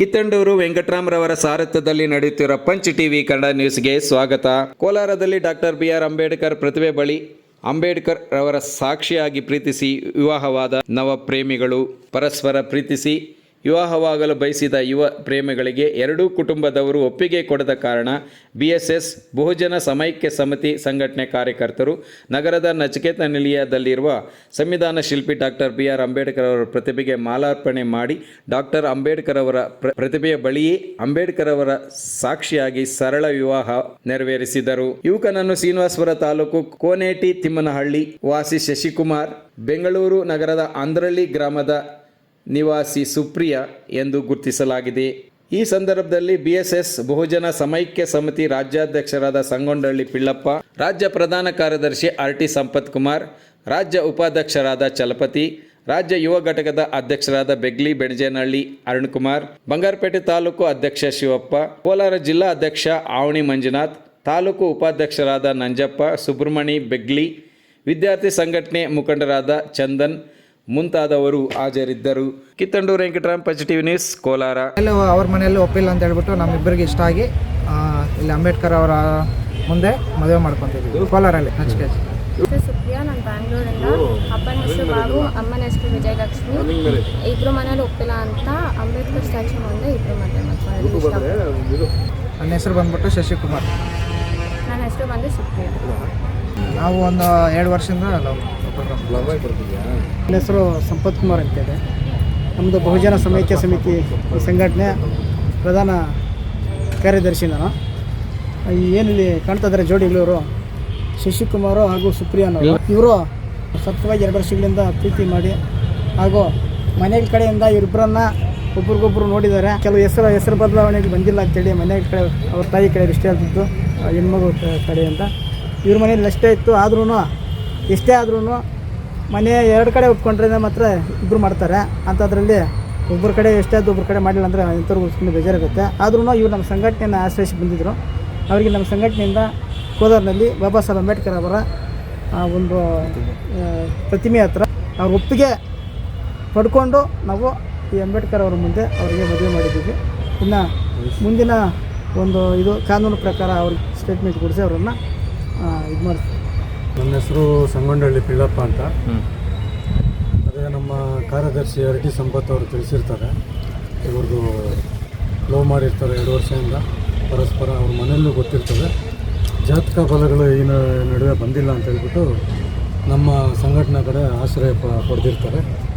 ಕಿತ್ತಂಡೂರು ವೆಂಕಟರಾಮರವರ ಸಾರಥ್ಯದಲ್ಲಿ ನಡೆಯುತ್ತಿರುವ punch TV Kannada ನ್ಯೂಸ್ಗೆ ಸ್ವಾಗತ. ಕೋಲಾರದಲ್ಲಿ ಡಾಕ್ಟರ್ ಬಿ ಆರ್ ಅಂಬೇಡ್ಕರ್ ಪ್ರತಿಭೆ ಬಳಿ ಅಂಬೇಡ್ಕರ್ ರವರ ಸಾಕ್ಷಿಯಾಗಿ ಪ್ರೀತಿಸಿ ವಿವಾಹವಾದ ನವ ಪ್ರೇಮಿಗಳು ಪರಸ್ಪರ ಪ್ರೀತಿಸಿ ವಿವಾಹವಾಗಲು ಬಯಸಿದ ಯುವ ಪ್ರೇಮಿಗಳಿಗೆ ಎರಡೂ ಕುಟುಂಬದವರು ಒಪ್ಪಿಗೆ ಕೊಡದ ಕಾರಣ ಬಿಎಸ್ಎಸ್ ಬಹುಜನ ಸಮೈಕ್ಯ ಸಮಿತಿ ಸಂಘಟನೆ ಕಾರ್ಯಕರ್ತರು ನಗರದ ನಚಿಕೇತ ನಿಲಯದಲ್ಲಿರುವ ಸಂವಿಧಾನ ಶಿಲ್ಪಿ ಡಾಕ್ಟರ್ ಬಿ ಆರ್ ಅಂಬೇಡ್ಕರ್ ಅವರ ಪ್ರತಿಭೆಗೆ ಮಾಲಾರ್ಪಣೆ ಮಾಡಿ ಡಾಕ್ಟರ್ ಅಂಬೇಡ್ಕರ್ ಅವರ ಪ್ರ- ಪ್ರತಿಭೆಯ ಬಳಿಯೇ ಅಂಬೇಡ್ಕರ್ ಅವರ ಸಾಕ್ಷಿಯಾಗಿ ಸರಳ ವಿವಾಹ ನೆರವೇರಿಸಿದರು. ಯುವಕನನ್ನು ಶ್ರೀನಿವಾಸಪುರ ತಾಲೂಕು ಕೋನೇಟಿ ತಿಮ್ಮನಹಳ್ಳಿ ವಾಸಿ ಶಶಿಕುಮಾರ್, ಬೆಂಗಳೂರು ನಗರದ ಅಂದ್ರಳ್ಳಿ ಗ್ರಾಮದ ನಿವಾಸಿ ಸುಪ್ರಿಯ ಎಂದು ಗುರುತಿಸಲಾಗಿದೆ. ಈ ಸಂದರ್ಭದಲ್ಲಿ ಬಿಎಸ್ಎಸ್ ಬಹುಜನ ಸಮೈಕ್ಯ ಸಮಿತಿ ರಾಜ್ಯಾಧ್ಯಕ್ಷರಾದ ಸಂಗೊಂಡಳ್ಳಿ ಪಿಳ್ಳಪ್ಪ, ರಾಜ್ಯ ಪ್ರಧಾನ ಕಾರ್ಯದರ್ಶಿ ಆರ್ ಟಿ ಸಂಪತ್ ಕುಮಾರ್, ರಾಜ್ಯ ಉಪಾಧ್ಯಕ್ಷರಾದ ಚಲಪತಿ, ರಾಜ್ಯ ಯುವ ಘಟಕದ ಅಧ್ಯಕ್ಷರಾದ ಬೆಗ್ಲಿ ಬೆಣಜೇನಹಳ್ಳಿ ಅರುಣ್ಕುಮಾರ್ ಬಂಗಾರಪೇಟೆ ತಾಲೂಕು ಅಧ್ಯಕ್ಷ ಶಿವಪ್ಪ, ಕೋಲಾರ ಜಿಲ್ಲಾ ಅಧ್ಯಕ್ಷ ಆವಣಿ ಮಂಜುನಾಥ್, ತಾಲೂಕು ಉಪಾಧ್ಯಕ್ಷರಾದ ನಂಜಪ್ಪ ಸುಬ್ರಹ್ಮಣಿ ಬೆಗ್ಲಿ, ವಿದ್ಯಾರ್ಥಿ ಸಂಘಟನೆ ಮುಖಂಡರಾದ ಚಂದನ್ ಮುಂತಾದವರು ಹಾಜರಿದ್ದರು. Kittandur Venkataram positive news Kolar. ಎಲ್ಲೋ ಅವ್ರ ಮನೆಯಲ್ಲಿ ಒಪ್ಪಿಲ್ಲ ಅಂತ ಹೇಳ್ಬಿಟ್ಟು ನಮ್ಮಿಬ್ಬರಿಗೆ ಇಷ್ಟ ಆಗಿ ಆ, ಇಲ್ಲಿ ಅಂಬೇಡ್ಕರ್ ಅವರ ಮುಂದೆ ಮದುವೆ ಮಾಡ್ಕೊತಿದ್ವಿ ಕೋಲಾರಲ್ಲಿ ನಚಿಕೇತ್. ಹೆಸರು ಸುಪ್ರಿಯಾ. ನಾನು ಬ್ಯಾಂಗ್ಳೂರಿಂದ. ಅಪ್ಪನ ಹೆಸರು ಬಾಬು ಅಮ್ಮನ ಹೆಸರು ವಿಜಯಲಕ್ಷ್ಮಿ. ಇಬ್ರು ಮನೇಲಿ ಒಪ್ಪಿಲ್ಲ ಅಂತ ಅಂಬೇಡ್ಕರ್ ಸ್ಟ್ಯಾಚ್ಯೂ ಮುಂದೆ ಇಬ್ರು ಮದುವೆ ಮಾಡ್ಕೊಳ್ಳೋದು ನನ್ನ ಹೆಸರು ಬಂದ್ಬಿಟ್ಟು ಶಶಿಕುಮಾರ್. ನನ್ನ ಹೆಸರು ಬಂದು ಸುಪ್ರಿಯಾ. ನಾವು ಒಂದು ಎರಡು ವರ್ಷದಿಂದ ಲವ್. ನನ್ನ ಹೆಸರು ಸಂಪತ್ ಕುಮಾರ್ ಅಂತೇಳಿ ನಮ್ಮದು ಬಹುಜನ ಸಮೈಕ್ಯ ಸಮಿತಿ ಈ ಸಂಘಟನೆ ಪ್ರಧಾನ ಕಾರ್ಯದರ್ಶಿ ನಾನು. ಏನಿಲ್ಲಿ ಕಾಣ್ತಾ ಇದ್ದಾರೆ ಜೋಡಿಗಳವರು ಶಶಿಕುಮಾರು ಹಾಗೂ ಸುಪ್ರಿಯಾನವರು ಇವರು? ಸತ್ಯವಾಗಿ ಎರಡು ವರ್ಷಗಳಿಂದ ಪ್ರೀತಿ ಮಾಡಿ ಹಾಗೂ ಮನೆಗಳ ಕಡೆಯಿಂದ ಇವರಿಬ್ಬರನ್ನ ಒಬ್ರಿಗೊಬ್ರು ನೋಡಿದ್ದಾರೆ. ಕೆಲವು ಹೆಸರು ಹೆಸರು ಬದಲಾವಣೆಗೆ ಬಂದಿಲ್ಲ ಅಂತೇಳಿ ಮನೆಗಳ ಕಡೆ ಅವ್ರ ತಾಯಿ ಕಡೆ ಇಷ್ಟೇ ಆಗ್ತಿತ್ತು ಹೆಣ್ಮಗು ಕಡೆಯಿಂದ. ಕಡೆ ಅಂತ ಇವ್ರ ಮನೇಲಿ ಅಷ್ಟೇ ಇತ್ತು ಆದ್ರೂ ಎಷ್ಟೇ ಆದ್ರೂ ಮನೆ ಎರಡು ಕಡೆ ಒಪ್ಕೊಂಡ್ರೆ ಮಾತ್ರ ಇಬ್ಬರು ಮಾಡ್ತಾರೆ. ಅಂಥದ್ರಲ್ಲಿ ಒಬ್ಬರ ಕಡೆ ಎಷ್ಟೇ ಆದ್ದು ಒಬ್ಬರ ಕಡೆ ಮಾಡಿಲ್ಲ ಅಂದರೆ ಇಂಥವ್ರು ಸುಮ್ಮನೆ ಬೇಜಾರಾಗುತ್ತೆ. ಆದ್ರೂ ಇವ್ರು ನಮ್ಮ ಸಂಘಟನೆಯನ್ನು ಆಶ್ರಯಿಸಿ ಬಂದಿದ್ದರು ಅವರಿಗೆ ನಮ್ಮ ಸಂಘಟನೆಯಿಂದ ಕೋಲಾರ್ನಲ್ಲಿ ಬಾಬಾ ಸಾಹೇಬ್ ಅಂಬೇಡ್ಕರ್ ಅವರ ಒಂದು ಪ್ರತಿಮೆ ಹತ್ರ ಅವ್ರ ಒಪ್ಪಿಗೆ ಪಡ್ಕೊಂಡು ನಾವು ಈ ಅಂಬೇಡ್ಕರ್ ಅವರ ಮುಂದೆ ಅವರಿಗೆ ಮದುವೆ ಮಾಡಿದ್ದೀವಿ. ಇನ್ನು ಮುಂದಿನ ಒಂದು ಇದು ಕಾನೂನು ಪ್ರಕಾರ ಅವ್ರಿಗೆ ಸ್ಟೇಟ್ಮೆಂಟ್ ಕೊಡಿಸಿ ಅವರನ್ನು ಇದು ಮಾಡ್ತೀವಿ ನನ್ನ ಹೆಸರು ಸಂಗೊಂಡಳ್ಳಿ ಪಿಳ್ಳಪ್ಪ ಅಂತ. ಅದೇ ನಮ್ಮ ಕಾರ್ಯದರ್ಶಿ ಆರ್ ಟಿ ಸಂಪತ್ ಅವರು ತಿಳಿಸಿರ್ತಾರೆ. ಇವ್ರದ್ದು ಲೋ ಮಾಡಿರ್ತಾರೆ ಎರಡು ವರ್ಷದಿಂದ. ಪರಸ್ಪರ ಅವ್ರ ಮನೆಯಲ್ಲೂ ಗೊತ್ತಿರ್ತದೆ. ಜಾತಕ ಬಲಗಳು ಈ ನ- ನಡುವೆ ಬಂದಿಲ್ಲ ಅಂತ ಹೇಳ್ಬಿಟ್ಟು ನಮ್ಮ ಸಂಘಟನೆ ಕಡೆ ಆಶ್ರಯ ಪ ಪಡೆದಿರ್ತಾರೆ.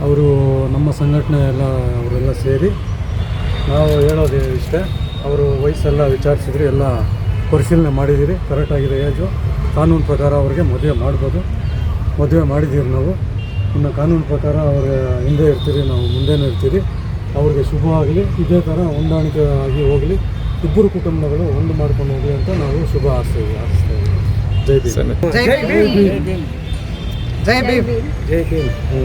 ಅವರು ನಮ್ಮ ಸಂಘಟನೆ ಎಲ್ಲ ಅವರೆಲ್ಲ ಸೇರಿ ನಾವು ಹೇಳೋದು ಇಷ್ಟೇ. ಅವರು ವಯಸ್ಸೆಲ್ಲ ವಿಚಾರಿಸಿದ್ರೆ ಎಲ್ಲ ಪರಿಶೀಲನೆ ಮಾಡಿದ್ದೀರಿ. ಕರೆಕ್ಟಾಗಿದೆ ಏಜು. ಕಾನೂನು ಪ್ರಕಾರ ಅವ್ರಿಗೆ ಮದುವೆ ಮಾಡ್ಬೋದು. ಮದುವೆ ಮಾಡಿದ್ದೀವಿ ನಾವು. ಇನ್ನು ಕಾನೂನು ಪ್ರಕಾರ ಅವ್ರ ಹಿಂದೆ ಇರ್ತೀರಿ ನಾವು ಮುಂದೆನೂ ಇರ್ತೀರಿ. ಅವ್ರಿಗೆ ಶುಭವಾಗಲಿ. ಇದೇ ಥರ ಹೊಂದಾಣಿಕೆ ಆಗಿ ಹೋಗಲಿ. ಇಬ್ಬರು ಕುಟುಂಬಗಳು ಒಂದು ಮಾಡ್ಕೊಂಡು ಹೋಗಲಿ ಅಂತ ನಾವು ಶುಭ ಹಾರಿಸ್ತೀವಿ ಹಾರಿಸ್ತಾ ಇದ್ದೀವಿ ಜೈ ಭೀಮ್. ಜೈ ಭೀಮ್. ಜೈ ಭೀಮ್. ಜೈ ಭೀಮ್. ಹ್ಞೂ